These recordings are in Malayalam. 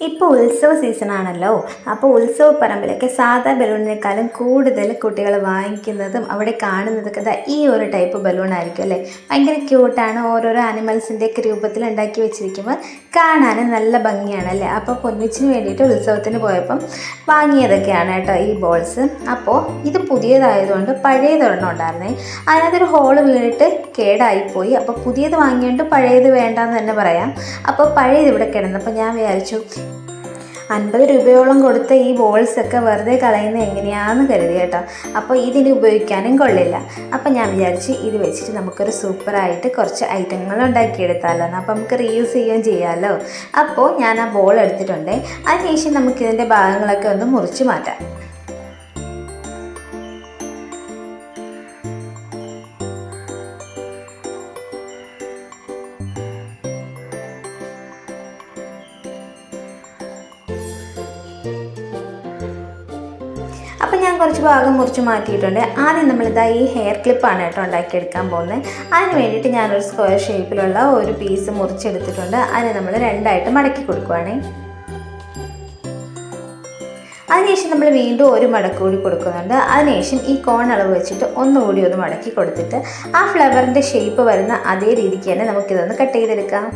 ഇപ്പോൾ ഉത്സവ സീസണാണല്ലോ അപ്പോൾ ഉത്സവ പറമ്പിലൊക്കെ സാധാ ബലൂണിനേക്കാളും കൂടുതൽ കുട്ടികൾ വാങ്ങിക്കുന്നതും അവിടെ കാണുന്നതൊക്കെ ദാ ഈ ഒരു ടൈപ്പ് ബലൂൺ ആയിരിക്കും അല്ലേ? ഭയങ്കര ക്യൂട്ടാണ് ഓരോരോ ആനിമൽസിന്റെയൊക്കെ രൂപത്തിൽ ഉണ്ടാക്കി വെച്ചിരിക്കുമ്പോൾ കാണാനും നല്ല ഭംഗിയാണ് അല്ലേ? അപ്പോൾ പൊന്നിച്ചിന് വേണ്ടിയിട്ട് ഉത്സവത്തിന് പോയപ്പം വാങ്ങിയതൊക്കെയാണ് കേട്ടോ ഈ ബോൾസ് അപ്പോൾ ഇത് പുതിയതായതുകൊണ്ട് പഴയതൊരെണ്ണം ഉണ്ടായിരുന്നേ. അതിനകത്തൊരു ഹോൾ വീണിട്ട് കേടായിപ്പോയി. അപ്പോൾ പുതിയത് വാങ്ങിയോണ്ട് പഴയത് വേണ്ടാന്ന് തന്നെ പറയാം. അപ്പോൾ പഴയത് ഇവിടെ കിടന്നപ്പോൾ ഞാൻ വിചാരിച്ചു അൻപത് രൂപയോളം കൊടുത്ത ഈ ബോൾസൊക്കെ വെറുതെ കളയുന്നത് എങ്ങനെയാണെന്ന് കരുതി കേട്ടോ. അപ്പോൾ ഇതിന് ഉപയോഗിക്കാനും കൊള്ളില്ല. അപ്പോൾ ഞാൻ വിചാരിച്ച് ഇത് വെച്ചിട്ട് നമുക്കൊരു സൂപ്പറായിട്ട് കുറച്ച് ഐറ്റങ്ങൾ ഉണ്ടാക്കിയെടുത്താലോ. അപ്പോൾ നമുക്ക് റീയൂസ് ചെയ്യുകയും ചെയ്യാമല്ലോ അപ്പോൾ ഞാൻ ആ ബോൾ എടുത്തിട്ടുണ്ട്. അതിനുശേഷം നമുക്കിതിന്റെ ഭാഗങ്ങളൊക്കെ ഒന്ന് മുറിച്ച് മാറ്റാം. കുറച്ച് ഭാഗം മുറിച്ച് മാറ്റിയിട്ടുണ്ട്. ആദ്യം നമ്മളിതാ ഈ ഹെയർ ക്ലിപ്പാണ് കേട്ടോ ഉണ്ടാക്കിയെടുക്കാൻ പോകുന്നത്. അതിന് വേണ്ടിയിട്ട് ഞാനൊരു സ്ക്വയർ ഷേപ്പിലുള്ള ഒരു പീസ് മുറിച്ചെടുത്തിട്ടുണ്ട്. അതിനെ നമ്മൾ രണ്ടായിട്ട് മടക്കി കൊടുക്കുവാണേ. അതിനുശേഷം നമ്മൾ വീണ്ടും ഒരു മടക്ക് കൂടി കൊടുക്കുന്നുണ്ട്. അതിനുശേഷം ഈ കോൺ അളവ് വെച്ചിട്ട് ഒന്നുകൂടി ഒന്ന് മടക്കി കൊടുത്തിട്ട് ആ ഫ്ലവറിന്റെ ഷേപ്പ് വരുന്ന അതേ രീതിക്ക് തന്നെ നമുക്കിതൊന്ന് കട്ട് ചെയ്തെടുക്കാം.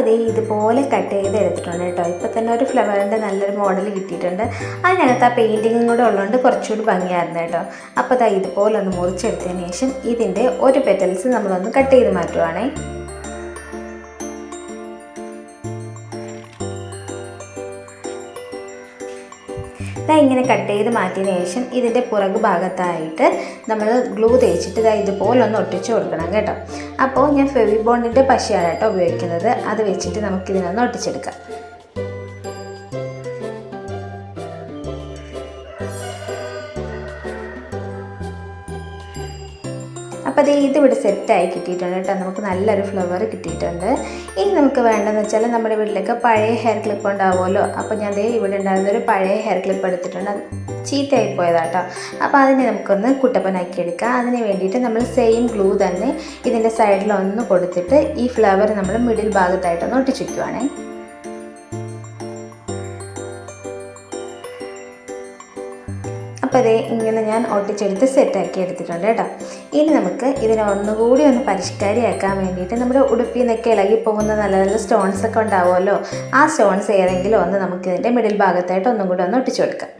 അപ്പോൾ ദേ ഇതുപോലെ കട്ട് ചെയ്ത് എടുത്തിട്ടുണ്ട് കേട്ടോ. ഇപ്പോൾ തന്നെ ഒരു ഫ്ലവറിന്റെ നല്ലൊരു മോഡൽ കിട്ടിയിട്ടുണ്ട്. അതിനകത്ത് ആ പെയിന്റിങ്ങും കൂടെ ഉള്ളതുകൊണ്ട് കുറച്ചുകൂടി ഭംഗിയായിരുന്നു കേട്ടോ. അപ്പോൾ ദാ ഇതുപോലെ ഒന്ന് മുറിച്ചെടുത്തതിന് ശേഷം ഇതിന്റെ ഒരു പെറ്റൽസ് നമ്മളൊന്ന് കട്ട് ചെയ്ത് മാറ്റുവാണേ. ഇതാ ഇങ്ങനെ കട്ട് ചെയ്ത് മാറ്റിയതിന് ശേഷം ഇതിന്റെ പുറകു ഭാഗത്തായിട്ട് നമ്മൾ ഗ്ലൂ തേച്ചിട്ട് ഇതാ ഇതുപോലെ ഒന്ന് ഒട്ടിച്ച് കൊടുക്കണം കേട്ടോ. അപ്പോൾ ഞാൻ ഫെവിബോണ്ടിന്റെ പശയാണ് കേട്ടോ ഉപയോഗിക്കുന്നത്. അത് വെച്ചിട്ട് നമുക്കിതിനൊന്ന് ഒട്ടിച്ചെടുക്കാം. അപ്പോൾ അത് ഇതിവിടെ സെറ്റായി കിട്ടിയിട്ടുണ്ട് കേട്ടോ. നമുക്ക് നല്ലൊരു ഫ്ലവർ കിട്ടിയിട്ടുണ്ട്. ഇനി നമുക്ക് വേണ്ടതെന്ന് വെച്ചാൽ നമ്മുടെ വീട്ടിലൊക്കെ പഴയ ഹെയർ ക്ലിപ്പ് ഉണ്ടാവുമല്ലോ. അപ്പോൾ ഞാൻ അതേ ഇവിടെ ഉണ്ടായിരുന്നൊരു പഴയ ഹെയർ ക്ലിപ്പ് എടുത്തിട്ടുണ്ട്. ചീത്തയായി പോയതാട്ടോ. അപ്പോൾ അതിനെ നമുക്കൊന്ന് കുട്ടപ്പനാക്കി എടുക്കാം. അതിന് വേണ്ടിയിട്ട് നമ്മൾ സെയിം ഗ്ലൂ തന്നെ ഇതിന്റെ സൈഡിലൊന്ന് കൊടുത്തിട്ട് ഈ ഫ്ലവർ നമ്മൾ മിഡിൽ ഭാഗത്തായിട്ടൊന്ന് ഒട്ടിച്ചിരിക്കുവാണേ അപ്പോൾ അതേ ഇങ്ങനെ ഞാൻ ഒട്ടിച്ചെടുത്ത് സെറ്റാക്കി എടുത്തിട്ടുണ്ട് കേട്ടോ. ഇനി നമുക്ക് ഇതിനെ ഒന്നുകൂടി ഒന്ന് പരിഷ്കാരിയാക്കാൻ വേണ്ടിയിട്ട് നമ്മുടെ ഉടുപ്പിൽ നിന്നൊക്കെ ഇളകി പോകുന്ന നല്ല നല്ല സ്റ്റോൺസ് ഒക്കെ ഉണ്ടാവുമല്ലോ. ആ സ്റ്റോൺസ് ഏതെങ്കിലും ഒന്ന് നമുക്ക് ഇതിന്റെ മിഡിൽ ഭാഗത്തായിട്ട് ഒന്നും കൂടി ഒന്ന് ഒട്ടിച്ചു കൊടുക്കാം.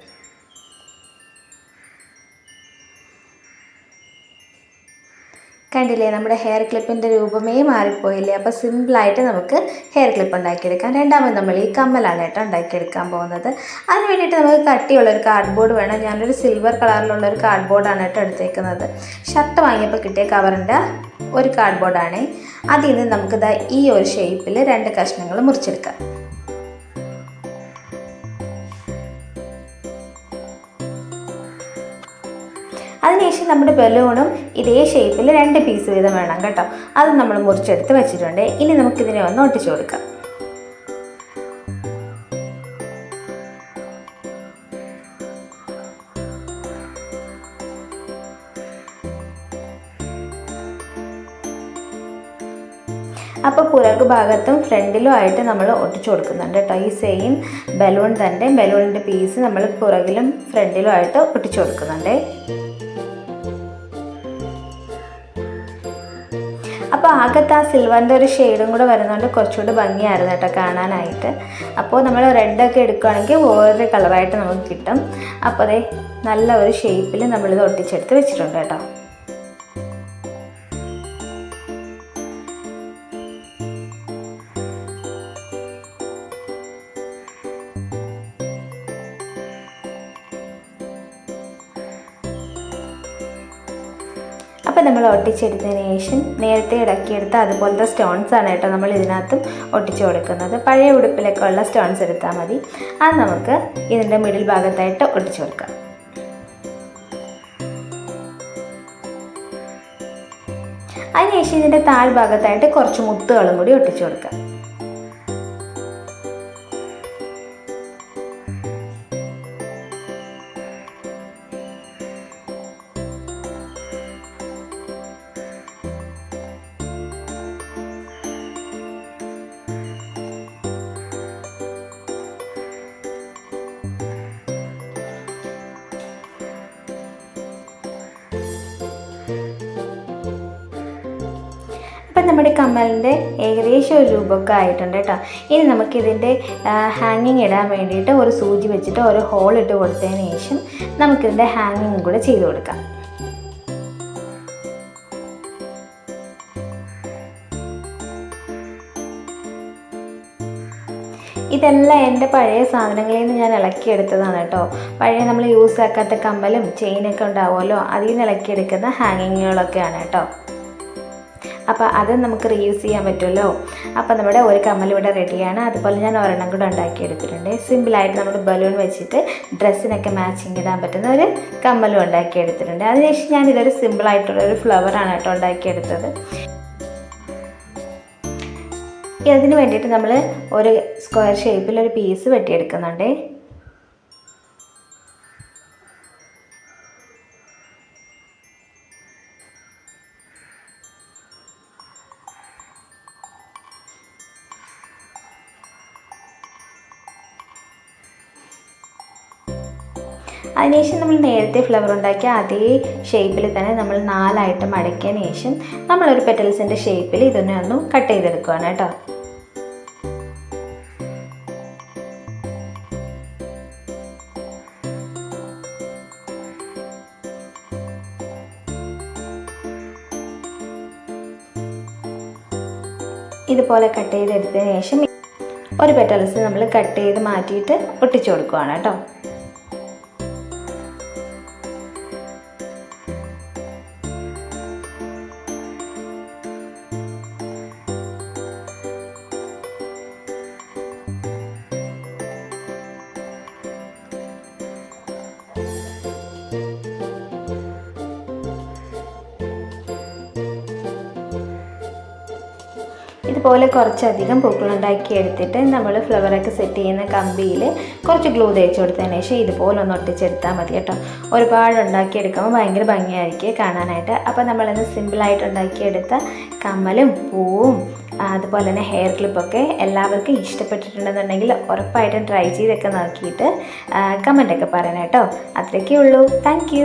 കണ്ടില്ലേ നമ്മുടെ ഹെയർ ക്ലിപ്പിന്റെ രൂപമേ മാറിപ്പോയില്ലേ? അപ്പോൾ സിമ്പിളായിട്ട് നമുക്ക് ഹെയർ ക്ലിപ്പ് ഉണ്ടാക്കിയെടുക്കാം. രണ്ടാമത് നമ്മൾ ഈ കമ്മലാണ് കേട്ടോ ഉണ്ടാക്കിയെടുക്കാൻ പോകുന്നത്. അതിന് വേണ്ടിയിട്ട് നമുക്ക് കട്ടിയുള്ള ഒരു കാർഡ്ബോർഡ് വേണം. ഞാനൊരു സിൽവർ കളറിലുള്ള ഒരു കാർഡ്ബോർഡാണ് കേട്ടോ എടുത്തേക്കുന്നത്. ഷർട്ട് വാങ്ങിയപ്പോൾ കിട്ടിയ കവറിന്റെ ഒരു കാർഡ്ബോർഡാണ് അതിൽ നിന്ന് നമുക്ക് ഈ ഒരു ഷേപ്പിൽ രണ്ട് കഷ്ണങ്ങൾ മുറിച്ചെടുക്കാം. നമ്മുടെ ബലൂണും ഇതേ ഷേപ്പിൽ രണ്ട് പീസ് വീതം വേണം കേട്ടോ. അത് നമ്മൾ മുറിച്ചെടുത്ത് വെച്ചിട്ടുണ്ട്. ഇനി നമുക്കിതിനെ ഒന്ന് ഒട്ടിച്ചു കൊടുക്കാം. അപ്പോൾ പുറകു ഭാഗത്തും ഫ്രണ്ടിലും ആയിട്ട് നമ്മൾ ഒട്ടിച്ചു കൊടുക്കുന്നുണ്ട് കേട്ടോ. ഈ സെയിം ബലൂൺ തന്നെ ബലൂണിന്റെ പീസ് നമ്മൾ പുറകിലും ഫ്രണ്ടിലും ആയിട്ട് ഒട്ടിച്ചു കൊടുക്കുന്നുണ്ട്. അപ്പോൾ ആകത്ത് ആ സിൽവറിന്റെ ഒരു ഷെയ്ഡും കൂടെ വരുന്നതുകൊണ്ട് കുറച്ചുകൂടി ഭംഗിയായിരുന്നു കേട്ടോ കാണാനായിട്ട്. അപ്പോൾ നമ്മൾ റെഡൊക്കെ എടുക്കുകയാണെങ്കിൽ വേറൊരു കളറായിട്ട് നമുക്ക് കിട്ടും. അപ്പോൾ അതെ നല്ല ഒരു ഷേപ്പിൽ നമ്മളിത് ഒട്ടിച്ചെടുത്ത് വെച്ചിട്ടുണ്ട് കേട്ടോ. അപ്പോൾ നമ്മൾ ഒട്ടിച്ചെടുത്തതിന് ശേഷം നേരത്തെ ഇടക്കിയെടുത്ത അതുപോലത്തെ സ്റ്റോൺസ് ആണ് കേട്ടോ നമ്മൾ ഇതിനകത്തും ഒട്ടിച്ചു കൊടുക്കുന്നത്. പഴയ ഉടുപ്പിലൊക്കെ ഉള്ള സ്റ്റോൺസ് എടുത്താൽ മതി. അത് നമുക്ക് ഇതിന്റെ മിഡിൽ ഭാഗത്തായിട്ട് ഒട്ടിച്ചു കൊടുക്കാം. അതിനുശേഷം ഇതിന്റെ താഴ്ഭാഗത്തായിട്ട് കുറച്ച് മുത്തുകളും കൂടി ഒട്ടിച്ചു കൊടുക്കാം. നമ്മുടെ കമ്മലിന്റെ ഏകദേശം ഒരു രൂപമൊക്കെ ആയിട്ടുണ്ട് കേട്ടോ. ഇനി നമുക്കിതിന്റെ ഹാങ്ങിങ് ഇടാൻ വേണ്ടിയിട്ട് ഒരു സൂചി വെച്ചിട്ട് ഒരു ഹോൾ ഇട്ട് കൊടുത്തതിന് ശേഷം നമുക്കിതിന്റെ ഹാങ്ങിങ് കൂടെ ചെയ്ത് കൊടുക്കാം. ഇതെല്ലാം എന്റെ പഴയ സാധനങ്ങളിൽ നിന്ന് ഞാൻ ഇളക്കിയെടുത്തതാണ് കേട്ടോ. പഴയ നമ്മൾ യൂസ് ആക്കാത്ത കമ്മലും ചെയിനൊക്കെ ഉണ്ടാവുമല്ലോ അതിൽ നിന്ന് ഇളക്കിയെടുക്കുന്ന ഹാങ്ങിങ്ങുകളൊക്കെയാണ് കേട്ടോ. അപ്പോൾ അത് നമുക്ക് റീയൂസ് ചെയ്യാൻ പറ്റുമല്ലോ. അപ്പോൾ നമ്മുടെ ഒരു കമ്മൽ ഇവിടെ റെഡിയാണ് അതുപോലെ ഞാൻ ഒരെണ്ണം കൂടെ ഉണ്ടാക്കിയെടുത്തിട്ടുണ്ട്. സിമ്പിളായിട്ട് നമ്മൾ ബലൂൺ വെച്ചിട്ട് ഡ്രസ്സിനൊക്കെ മാച്ചിങ് ഇടാൻ പറ്റുന്ന ഒരു കമ്മലും ഉണ്ടാക്കിയെടുത്തിട്ടുണ്ട്. അതിനുശേഷം ഞാൻ ഇതൊരു സിമ്പിളായിട്ടുള്ള ഒരു ഫ്ലവറാണ് കേട്ടോ ഉണ്ടാക്കിയെടുത്തത്. ഇതിന് വേണ്ടിയിട്ട് നമ്മൾ ഒരു സ്ക്വയർ ഷേപ്പിൽ ഒരു പീസ് വെട്ടിയെടുക്കുന്നുണ്ട്. അതിനുശേഷം നമ്മൾ നേരത്തെ ഫ്ലവർ ഉണ്ടാക്കിയ അതേ ഷേപ്പിൽ തന്നെ നമ്മൾ നാലായിട്ട് മടക്കിയതിന് ശേഷം നമ്മളൊരു പെറ്റൽസിന്റെ ഷേപ്പിൽ ഇതൊന്നെ ഒന്ന് കട്ട് ചെയ്തെടുക്കുകയാണ് കേട്ടോ. ഇതുപോലെ കട്ട് ചെയ്തെടുത്തതിന് ശേഷം ഒരു പെറ്റൽസ് നമ്മൾ കട്ട് ചെയ്ത് മാറ്റിയിട്ട് ഒട്ടിച്ചു കൊടുക്കുകയാണ് കേട്ടോ. ഇതുപോലെ കുറച്ചധികം പൂക്കളുണ്ടാക്കി എടുത്തിട്ട് നമ്മൾ ഫ്ലവറൊക്കെ സെറ്റ് ചെയ്യുന്ന കമ്പിയിൽ കുറച്ച് ഗ്ലൂ തേച്ച് കൊടുത്തതിന് ശേഷം ഇതുപോലെ ഒന്ന് ഒട്ടിച്ചെടുത്താൽ മതി കേട്ടോ. ഒരുപാട് ഉണ്ടാക്കിയെടുക്കുമ്പോൾ ഭയങ്കര ഭംഗിയായിരിക്കും കാണാനായിട്ട്. അപ്പോൾ നമ്മളിന്ന് സിമ്പിളായിട്ട് ഉണ്ടാക്കിയെടുത്ത കമ്മലും പൂവും അതുപോലെ തന്നെ ഹെയർ ക്ലിപ്പൊക്കെ എല്ലാവർക്കും ഇഷ്ടപ്പെട്ടിട്ടുണ്ടെന്നുണ്ടെങ്കിൽ ഉറപ്പായിട്ടും ട്രൈ ചെയ്തൊക്കെ നോക്കിയിട്ട് കമന്റൊക്കെ പറയണം കേട്ടോ. അത്രയൊക്കെ ഉള്ളൂ. താങ്ക്